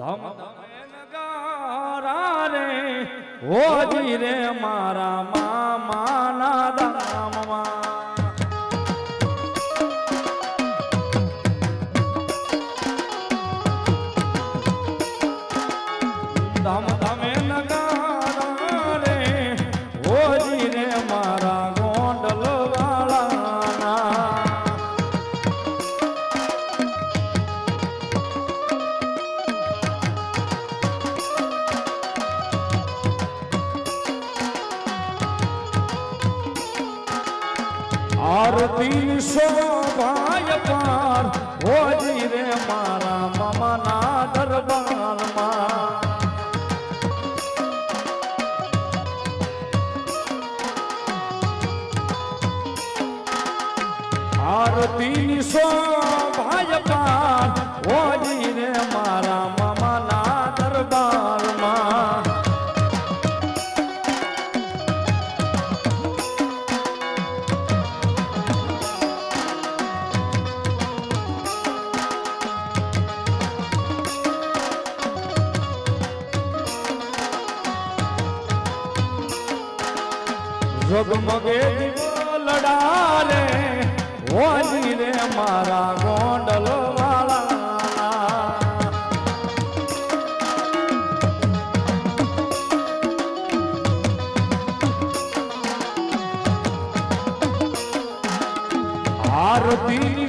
ધમ નગારા રે ઓજી રે મારા મામાના દામમાં ધમ ધમે આરતી શોભાય પાર. હોજી રે મારા મમના દરબારમાં. આરતી શોભાય ઝગમગે દીવો લડારે હોજી રે મારા ગોંડલ વાળા આરતી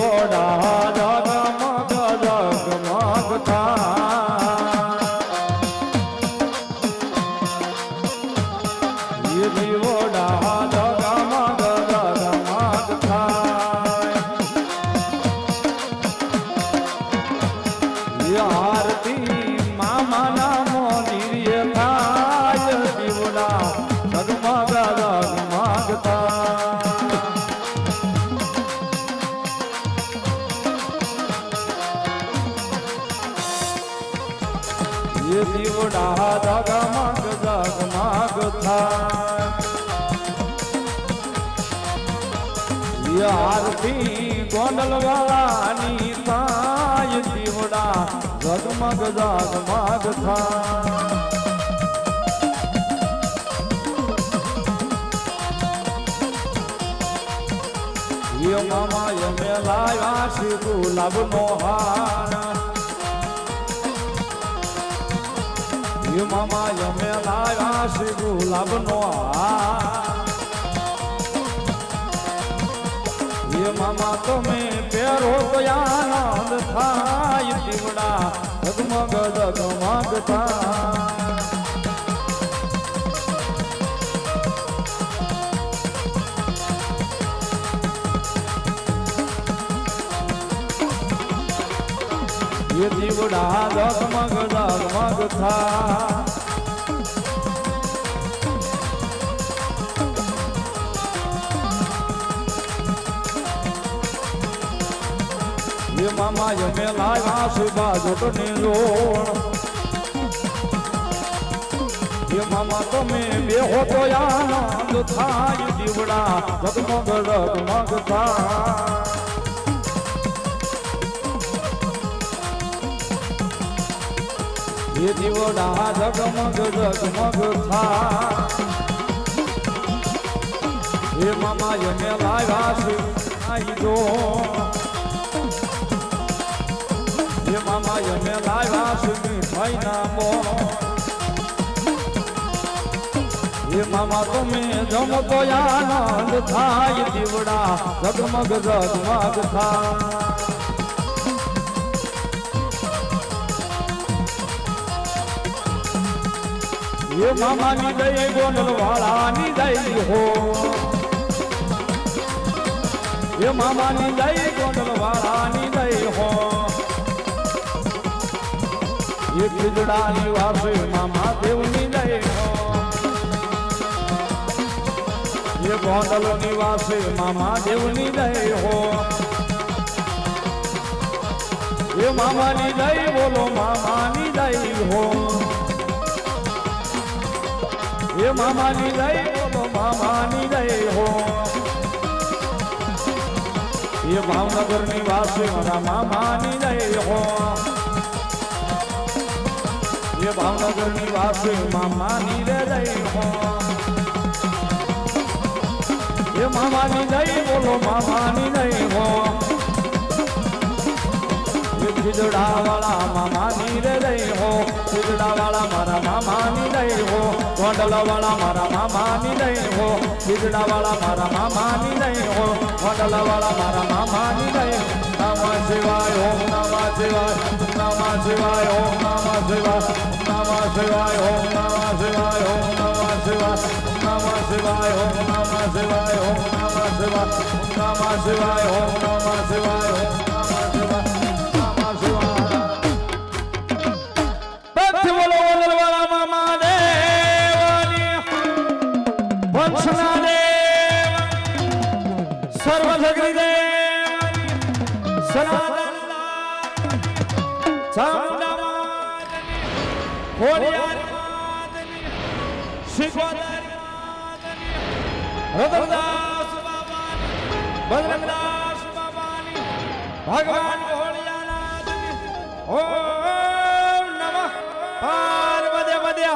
એ દીવડા જગમગ જગમગ થાય એ દીવડા એ દીવડા જગમગ જગમગ થાય એ આરતી ગોંડલ વાળાની થાય દીવડા થાય મામા એમે લાવ્યા છે ગુલાબ નો મામા અમે લાવ્યા છે ગુલાબ નો એ મામા તમે પહેરો તો આનંદ થાય, દીવડા ઝગમગ થાય. એ દીવડા ઝગમગ ઝગમગ થાય એ મામા જમે લાવ્યા સુબા જોટની લોણ. એ મામા તમે બેહો તો આનંદ થાય દીવડા ઝગમગ ઝગમગ થાય એ દીવડા ઝગમગ ઝગમગ થા એ મામા એને લાવ્યા છે આઈ જો. એ મામા એને લાવ્યા છે મીઠાઈ ના મો. એ થાય દીવડા ઝગમગ ઝગમગ થા એ મામાની દઈ ગોંડલ વાળાની દઈ હો. એ મામાની દઈ ગોંડલ વાળાની દઈ હો. એ ખીજડાની વાસે મામા દેવની દઈ હો. એ ગોંડલ નિવાસે મામા દેવની દઈ હો. એ મામાની દઈ બોલો મામાની એ મામાની દઈ બોલો મામાની દઈ હો એ ભાવનગરની વાસે મારા મામાની દઈ હો એ ભાવનગરની વાસે મામાની રે દઈ હો એ મામાની દઈ બોલો મામાની દઈ હો એ ખીજડા વાળા મામાની રે દઈ હો ખીજડા વાળા મારા મામાની દઈ હો ગોંડલા વાળા મારા મામાની નહીં હો બીજડા વાળા મારા મામાની નહીં હો ગોંડલા વાળા મારા મામાની નહીં નામા શિવાય ઓમ નામા શિવાય નામા શિવાય ઓમ નામા શિવાય નામા શિવાય ઓમ નામા શિવાય ઓમ નામા શિવાય નામા શિવાય ઓમ નામા શિવાય ઓમ નામા શિવાય નામા શિવાય ઓમ નામા શિવાય ઓમ રતનદાસ બાબાની બજરંગદાસ બાબાની ભગવાન ભોળિયાનાથની ઓમ નમઃ. પાર્વતી પદે